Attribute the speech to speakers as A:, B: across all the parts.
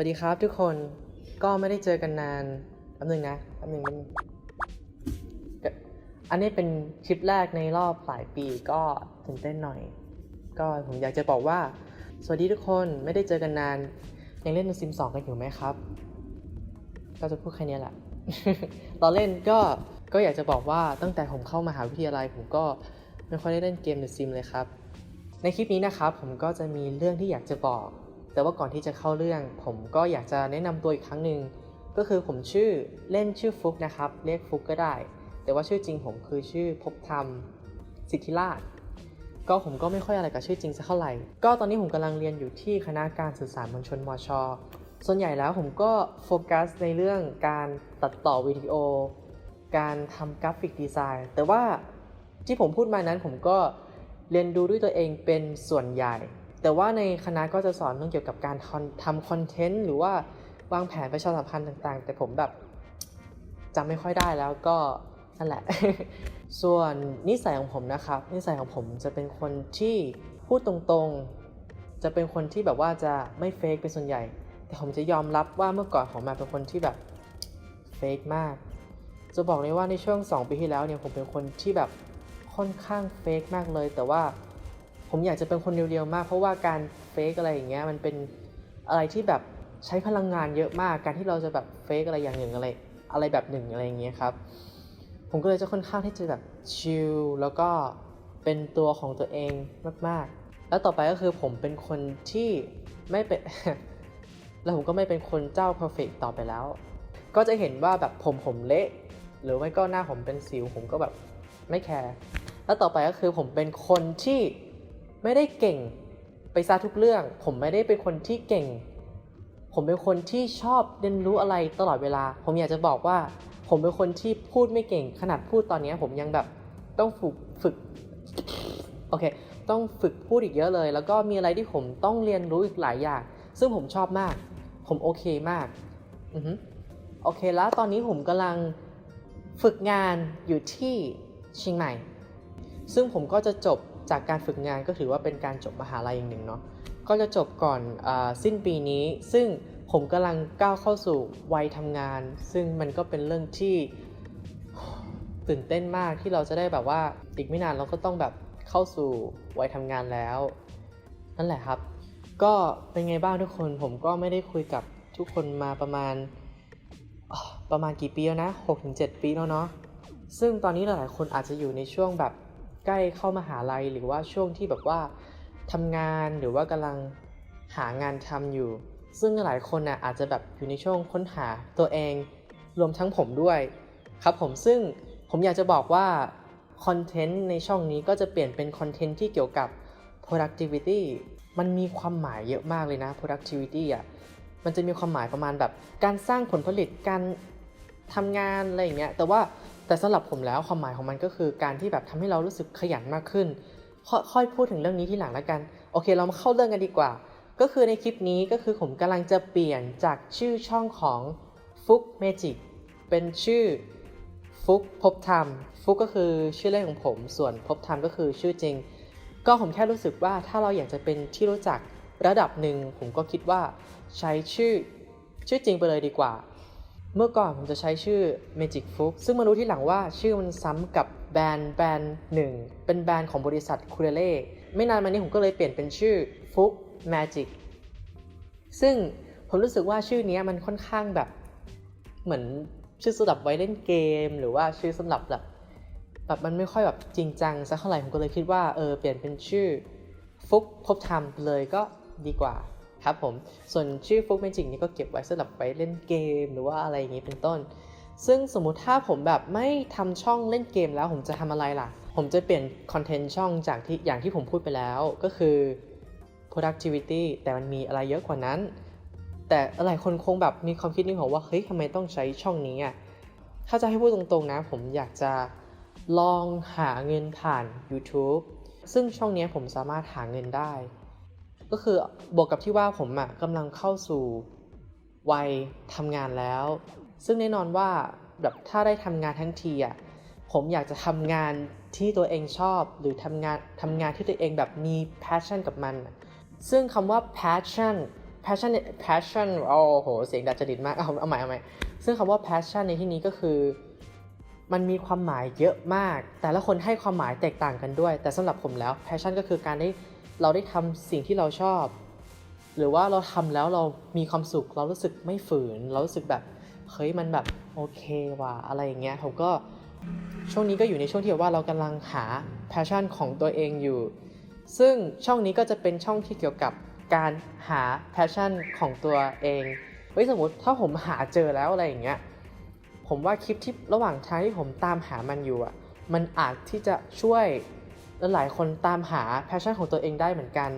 A: วัสดีครับทุกคนก็ไม่ได้เจอกันนานแป๊บนึงนะแป๊บนึงมันอันนี้เป็นคลิปแรกในรอบหลายปีก็ตื่นเต้นหน่อย ก็ผมอยากจะบอกว่า สวัสดีทุกคนไม่ได้เจอกันนาน ยังเล่นซิมสองกันอยู่ไหมครับ ก็จะพูดแค่นี้แหละตอนเล่นก็ก็อยากจะบอกว่าตั้งแต่ผมเข้ามหาวิทยาลัยผมก็ไม่ค่อยได้เล่นเกมในซิมเลยครับ ในคลิปนี้นะครับผมก็จะมีเรื่องที่อยากจะบอก แต่ว่าก่อนที่จะเข้าเรื่อง ผมก็อยากจะแนะนำตัวอีกครั้งหนึ่งก็คือผมชื่อเล่นชื่อฟุกนะครับ เรียกฟุกก็ได้ แต่ว่าชื่อจริงผมคือชื่อภพธรรมสิทธิราช ก็ผมก็ไม่ค่อยอะไรกับชื่อจริงสักเท่าไหร่ ก็ตอนนี้ผมกำลังเรียนอยู่ที่คณะการสื่อสารมวลชนมช ส่วนใหญ่แล้วผมก็โฟกัสในเรื่องการตัดต่อวิดีโอ การทำกราฟิกดีไซน์ แต่ว่าที่ผมพูดมานั้นผมก็เรียนดูด้วยตัวเองเป็นส่วนใหญ่ แต่ว่าในคณะก็จะสอนเรื่องเกี่ยวกับการทำคอนเทนต์หรือว่าวางแผนประชาสัมพันธ์ต่างๆ แต่ผมแบบจำไม่ค่อยได้แล้วก็นั่นแหละ ส่วนนิสัยของผมนะครับ นิสัยของผมจะเป็นคนที่พูดตรงๆ จะเป็นคนที่แบบว่าจะไม่เฟกเป็นส่วนใหญ่ แต่ผมจะยอมรับว่าเมื่อก่อนผมมาเป็นคนที่แบบเฟกมาก จะบอกเลยว่าในช่วง 2 ปีที่แล้วเนี่ยผมเป็นคนที่แบบค่อนข้างเฟกมากเลย แต่ว่า ผมอยากจะเป็นคนเรียวๆมาก เพราะว่าการเฟกอะไรอย่างเงี้ยมันเป็นอะไรที่แบบใช้พลังงานเยอะมาก การที่เราจะแบบเฟกอะไรอย่างหนึ่งอะไรอะไรแบบหนึ่งอะไรอย่างเงี้ยครับ ผมก็เลยจะค่อนข้างที่จะแบบชิลแล้วก็เป็นตัวของตัวเองมากๆ แล้วต่อไปก็คือผมเป็นคนที่ไม่เป็น แล้วผมก็ไม่เป็นคนเจ้า perfect ต่อไปแล้ว ก็จะเห็นว่าแบบผมผมเละ หรือไม่ก็หน้าผมเป็นสิวผมก็แบบไม่แคร์ แล้วต่อไปก็คือผมเป็นคนที่ ไม่ได้เก่งไปซะทุกเรื่อง ผมไม่ได้เป็นคนที่เก่ง ผมเป็นคนที่ชอบเรียนรู้อะไรตลอดเวลา ผมอยากจะบอกว่า ผมเป็นคนที่พูดไม่เก่ง ขนาดพูดตอนนี้ผมยังแบบต้องฝึกฝึกโอเค ต้องฝึกพูดอีกเยอะเลย แล้วก็มีอะไรที่ผมต้องเรียนรู้อีกหลายอย่าง ซึ่งผมชอบมาก ผมโอเคมากอือฮึโอเคแล้วตอนนี้ผมกำลังฝึกงานอยู่ที่เชียงใหม่ ซึ่งผมก็จะจบ จากการฝึกงานก็ถือว่าเป็นการจบมหาลัยอย่างหนึ่งเนาะก็จะจบก่อนอสิ้นปีนี้ ซึ่งผมกำลังก้าวเข้าสู่วัยทำงาน ซึ่งมันก็เป็นเรื่องที่ตื่นเต้นมากที่เราจะได้แบบว่าอีกไม่นานเราก็ต้องแบบเข้าสู่วัยทำงานแล้ว นั่นแหละครับ ก็เป็นไงบ้างทุกคนผมก็ไม่ได้คุยกับทุกคนมาประมาณประมาณกี่ปีแล้วนะ 6-7 ปีแล้วเนาะซึ่งตอนนี้หลายๆคนอาจจะอยู่ในช่วงแบบ ใกล้เข้ามาหาลัยหรือว่าช่วงที่แบบว่าทำงานหรือว่ากำลังหางานทำอยู่ ซึ่งหลายคนน่ะอาจจะแบบอยู่ในช่วงค้นหาตัวเองรวมทั้งผมด้วยครับผมซึ่งผมอยากจะบอกว่าคอนเทนต์ในช่องนี้ก็จะเปลี่ยนเป็นคอนเทนต์ที่เกี่ยวกับ productivity มันมีความหมายเยอะมากเลยนะ productivity อะมันจะมีความหมายประมาณแบบการสร้างผลผลิตการทำงานอะไรอย่างเงี้ยแต่ว่า แต่สำหรับผมแล้วความหมายของมันก็คือการที่แบบทำให้เรารู้สึกขยันมากขึ้น ค่อยพูดถึงเรื่องนี้ที่หลังแล้วกัน โอเค เรามาเข้าเรื่องกันดีกว่า ก็คือในคลิปนี้ก็คือผมกำลังจะเปลี่ยนจากชื่อช่องของฟุกเมจิกเป็นชื่อฟุกภพธรรม ฟุกก็คือชื่อเล่นของผม ส่วนภพธรรมก็คือชื่อจริง ก็ผมแค่รู้สึกว่าถ้าเราอยากจะเป็นที่รู้จักระดับหนึ่งผมก็คิดว่าใช้ชื่อชื่อจริงไปเลยดีกว่า เมื่อก่อนผมจะใช้ชื่อ Magic f o o k ซึ่งมารู้ที่หลังว่าชื่อมันซ้ำกับแบรนด์แบรนด์หนึ่งเป็นแบรนด์ของบริษัทคูเรเล่ไม่นานมานี้ผมก็เลยเปลี่ยนเป็นชื่อ f o o k Magic ซึ่งผมรู้สึกว่าชื่อนี้มันค่อนข้างแบบเหมือนชื่อสำหรับไว้เล่นเกม หรือว่าชื่อสำหรับแบบแบบมันไม่ค่อยแบบจริงจังสักเท่าไหร่ผมก็เลยคิดว่าเออเปลี่ยนเป็นชื่อฟุกพบธรรมเลยก็ดีกว่า ครับผม ส่วนชื่อฟุกเมจิกนี่ก็เก็บไว้สำหรับไว้เล่นเกมหรือว่าอะไรอย่างนี้เป็นต้น ซึ่งสมมุติถ้าผมแบบไม่ทำช่องเล่นเกมแล้วผมจะทำอะไรล่ะ ผมจะเปลี่ยนคอนเทนต์ช่องจากที่อย่างที่ผมพูดไปแล้วก็คือ productivity แต่มันมีอะไรเยอะกว่านั้น แต่หลายคนคงแบบมีความคิดนึงของว่าเฮ้ยทำไมต้องใช้ช่องนี้อะถ้าจะให้พูดตรงๆนะ ผมอยากจะลองหาเงินผ่าน YouTube ซึ่งช่องนี้ผมสามารถหาเงินได้ ก็คือบวกกับที่ว่าผมอะกำลังเข้าสู่วัยทำงานแล้ว ซึ่งแน่นอนว่าแบบถ้าได้ทำงานทั้งทีอะผมอยากจะทำงานที่ตัวเองชอบ หรือทำงานทำงานที่ตัวเองแบบมี passion กับมัน ซึ่งคำว่า passion passion passion โอ้โห เสียงดัดจริตมาก เอาเอาใหม่เอาใหม่ซึ่งคำว่า passion ในที่นี้ก็คือ มันมีความหมายเยอะมาก แต่ละคนให้ความหมายแตกต่างกันด้วย แต่สำหรับผมแล้ว passion ก็คือการได้ เราได้ทำสิ่งที่เราชอบ หรือว่าเราทำแล้วเรามีความสุข เรารู้สึกไม่ฝืน เรารู้สึกแบบเฮ้ยมันแบบโอเคว่ะอะไรอย่างเงี้ยผมก็ช่วงนี้ก็อยู่ในช่วงที่แบบว่าเรากำลังหา passion ของตัวเองอยู่ ซึ่งช่องนี้ก็จะเป็นช่องที่เกี่ยวกับการหา passion ของตัวเองเฮ้ยสมมติถ้าผมหาเจอแล้วอะไรอย่างเงี้ยผมว่าคลิปที่ระหว่างทางที่ผมตามหามันอยู่อะมันอาจที่จะช่วย หลายคนตามหา passion ของตัวเองได้เหมือนกัน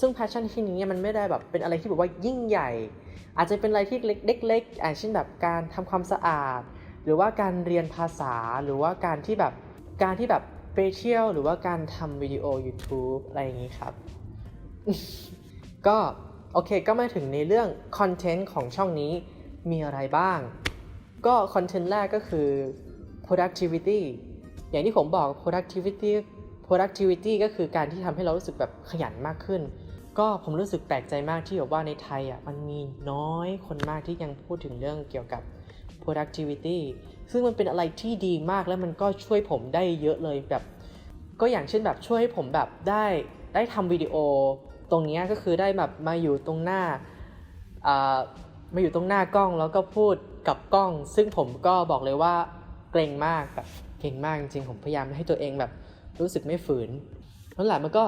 A: ซึ่ง passion ที่นี้เนี่ยมันไม่ได้แบบเป็นอะไรที่แบบว่ายิ่งใหญ่ อาจจะเป็นอะไรที่เล็กๆอย่างเช่นแบบการทำความสะอาด หรือว่าการเรียนภาษาหรือว่าการที่แบบการที่แบบไปเที่ยวหรือว่าการทำวิดีโอ YouTube อะไรอย่างนี้ครับ ก็โอเคก็มาถึงในเรื่องคอนเทนต์ของช่องนี้มีอะไรบ้าง ก็คอนเทนต์แรกก็คือ productivity อย่างที่ผมบอก productivity productivity ก็คือการที่ทำให้เรารู้สึกแบบขยันมากขึ้น ก็ผมรู้สึกแปลกใจมากที่แบบว่าในไทยอะมันมีน้อยคนมากที่ยังพูดถึงเรื่องเกี่ยวกับ productivity ซึ่งมันเป็นอะไรที่ดีมากแล้วมันก็ช่วยผมได้เยอะเลยแบบ ก็อย่างเช่นแบบช่วยให้ผมแบบได้ได้ทำวิดีโอ ตรงนี้ก็คือได้แบบมาอยู่ตรงหน้าอ่ามาอยู่ตรงหน้ากล้องแล้วก็พูดกับกล้อง ซึ่งผมก็บอกเลยว่าเกรงมากแบบเกรงมากจริงๆผมพยายามให้ตัวเองแบบ รู้สึกไม่ฝืนนั่นแหละมันก็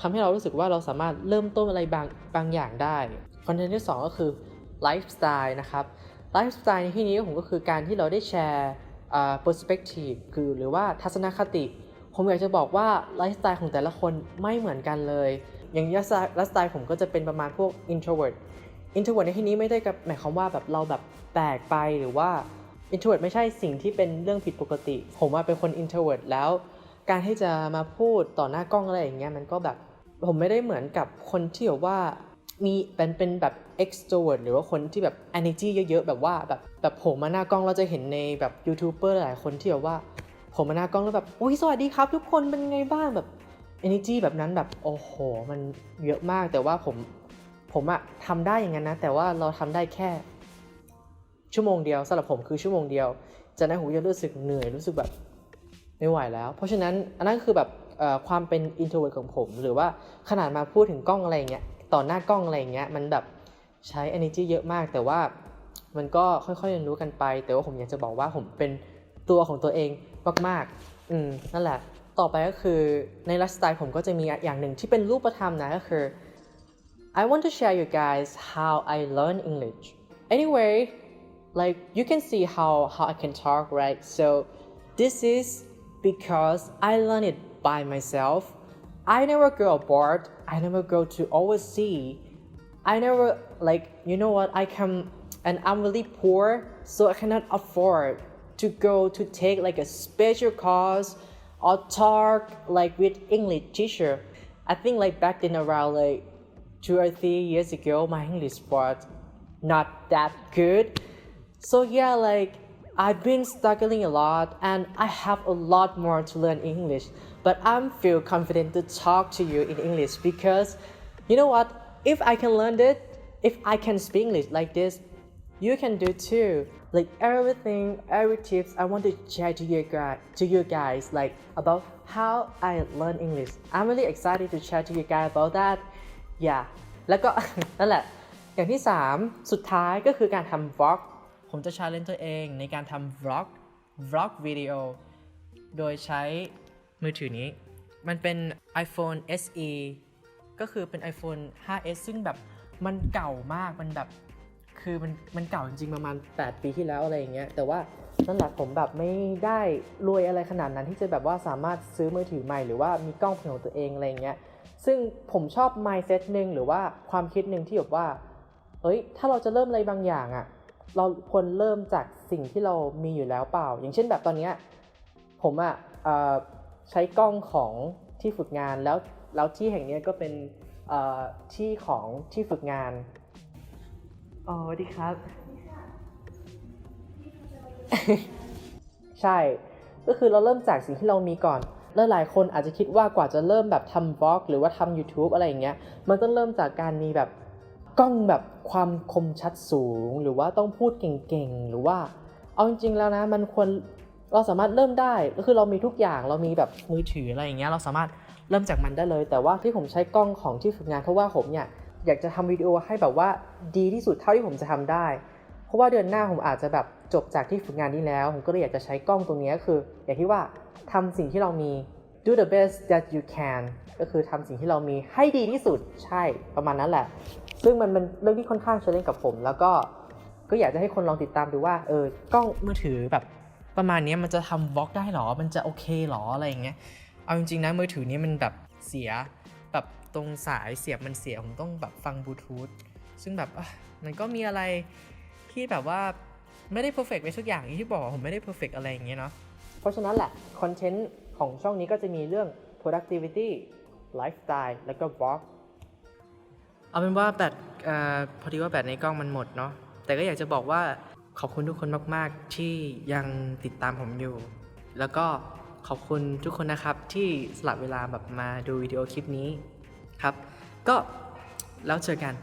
A: ทำให้เรารู้สึกว่าเราสามารถเริ่มต้นอะไรบางบางอย่างได้คอนเทนต์ที่สองก็คือไลฟ์สไตล์นะครับไลฟ์สไตล์ในที่นี้ผมก็คือการที่เราได้แชร์อ่า perspective คือหรือว่าทัศนคติ ผมอยากจะบอกว่าไลฟ์สไตล์ของแต่ละคนไม่เหมือนกันเลย อย่างไลฟ์สไตล์ไลฟ์สไตล์ผมก็จะเป็นประมาณพวก introvert introvert ในที่นี้ไม่ได้กับหมายความว่าแบบเราแบบแปลกไปหรือว่า introvert ไม่ใช่สิ่งที่เป็นเรื่องผิดปกติ ผมว่าเป็นคน introvert แล้ว การที่จะมาพูดต่อหน้ากล้องอะไรอย่างเงี้ยมันก็แบบผมไม่ได้เหมือนกับคนที่แบบว่ามีเป็นเป็นแบบ extrovert หรือว่าคนที่แบบ energy เยอะๆ แบบว่าแบบแบบผมมาหน้ากล้องเราจะเห็นในแบบยูทูบเบอร์หลายคนที่แบบว่าผมมาหน้ากล้องแล้วแบบอุ้ยสวัสดีครับ ทุกคนเป็นไงบ้างแบบ energy แบบนั้นแบบโอ้โห มันเยอะมากแต่ว่าผมผมอะทำได้อย่างนั้นนะ แต่ว่าเราทำได้แค่ ชั่วโมงเดียวสำหรับผมคือชั่วโมงเดียวจากนั้นผมจะรู้สึกเหนื่อยรู้สึกแบบ ไม่ไหวแล้ว เพราะฉะนั้นอันนั้นคือแบบความเป็น introvert ของผม หรือว่าขนาดมาพูดถึงกล้องอะไรเงี้ยต่อหน้ากล้องอะไรเงี้ยมันแบบใช้ energy เยอะมาก แต่ว่ามันก็ค่อยๆเรียนรู้กันไป แต่ว่าผมอยากจะบอกว่าผมเป็นตัวของตัวเองมากๆอืมนั่นแหละต่อไปก็คือในไลฟ์สไตล์ผมก็จะมีอย่างหนึ่งที่เป็นรูปธรรมนะก็คือ I want to share you guys how I learn English. Anyway, like you can see how how I can talk, right? So this is because I learn it by myself. I never go abroad. I never go to overseas. I never like you know what I come and I'm really poor, so I cannot afford to go to take like a special course or talk like with English teacher. I think like back then around like two or three years ago, my English was not that good. So yeah, like I've been struggling a lot and I have a lot more to learn English. But I'm feel confident to talk to you in English because you know what? If I can learn it, if I can speak English like this, you can do too. Like everything, every tips I want to share to you guys, to you guys, like about how I learn English. I'm really excited to share to you guys about that. Yeah. แล้วก็ นั่นแหละ อย่างที่ 3 สุดท้ายก็คือการทำ vlog ผมจะ challenge ตัวเองในการทำ vlog vlog วิดีโอโดยใช้มือถือนี้ มันเป็น iPhone SE ก็คือเป็น iPhone 5s ซึ่งแบบมันเก่ามากมันแบบคือมันมันเก่าจริงๆประมาณ 8 ปีที่แล้วอะไรอย่างเงี้ยแต่ว่านั่นแหละผมแบบไม่ได้รวยอะไรขนาดนั้นที่จะแบบว่าสามารถซื้อมือถือใหม่หรือว่ามีกล้องเป็นของตัวเองอะไรอย่างเงี้ยซึ่งผมชอบ mindset หนึ่งหรือว่าความคิดหนึ่งที่แบบว่าเอ้ยถ้าเราจะเริ่มอะไรบางอย่างอะ่ะ เราควรเริ่มจากสิ่งที่เรามีอยู่แล้วเปล่า อย่างเช่นแบบตอนเนี้ยผมอะ่ะเอ่อใช้กล้องของที่ฝึกงานแล้วแล้วที่แห่งเนี้ยก็เป็นเอ่อที่ของที่ฝึกงานอ๋อสวัสดีครับ ใช่ ก็คือเราเริ่มจากสิ่งที่เรามีก่อนแล้วหลายคนอาจจะคิดว่ากว่าจะเริ่มแบบทำบล็อก หรือว่าทำ YouTube อะไรอย่างเงี้ย มันต้องเริ่มจากการมีแบบ กล้องแบบความคมชัดสูงหรือว่าต้องพูดเก่งๆ หรือว่า เอาจริงๆแล้วนะมันควรเราสามารถเริ่มได้ก็คือเรามีทุกอย่างเรามีแบบมือถืออะไรอย่างเงี้ยเราสามารถเริ่มจากมันได้เลย แต่ว่าที่ผมใช้กล้องของที่ฝึกงานเพราะว่าผมเนี่ยอยากจะทำวิดีโอให้แบบว่าดีที่สุดเท่าที่ผมจะทำได้ เพราะว่าเดือนหน้าผมอาจจะแบบจบจากที่ฝึกงานนี้แล้ว ผมก็เลยอยากจะใช้กล้องตรงนี้ก็คือ อย่างที่ว่าทำสิ่งที่เรามี do the best that you can ก็คือทำสิ่งที่เรามีให้ดีที่สุดใช่ประมาณนั้นแหละ ซึ่งมันเป็นเรื่องที่ค่อนข้างเชลเลนกับผม แล้วก็ก็อยากจะให้คนลองติดตามดูว่าเออกล้องมือถือแบบประมาณนี้มันจะทำวอล์กได้หรอ มันจะโอเคหรออะไรอย่างเงี้ย เอาจริงๆนะมือถือนี้มันแบบเสียแบบตรงสายเสียบมันเสียผมต้องแบบฟังบลูทูธซึ่งแบบมันก็มีอะไรที่แบบว่าไม่ได้เพอร์เฟกไปทุกอย่างอย่างที่บอกผมไม่ได้เพอร์เฟกอะไรอย่างเงี้ยเนาะ เพราะฉะนั้นแหละคอนเทนต์ของช่องนี้ก็จะมีเรื่อง productivity lifestyle แล้วก็ vlog เอาเป็นว่าแบตอพอดีว่าแบตในกล้องมันหมดเนาะแต่ก็อยากจะบอกว่าขอบคุณทุกคนมาก ๆ ที่ยังติดตามผมอยู่ แล้วก็ขอบคุณทุกคนนะครับที่สลับเวลาแบบมาดูวิดีโอคลิปนี้ครับ ก็แล้วเจอกัน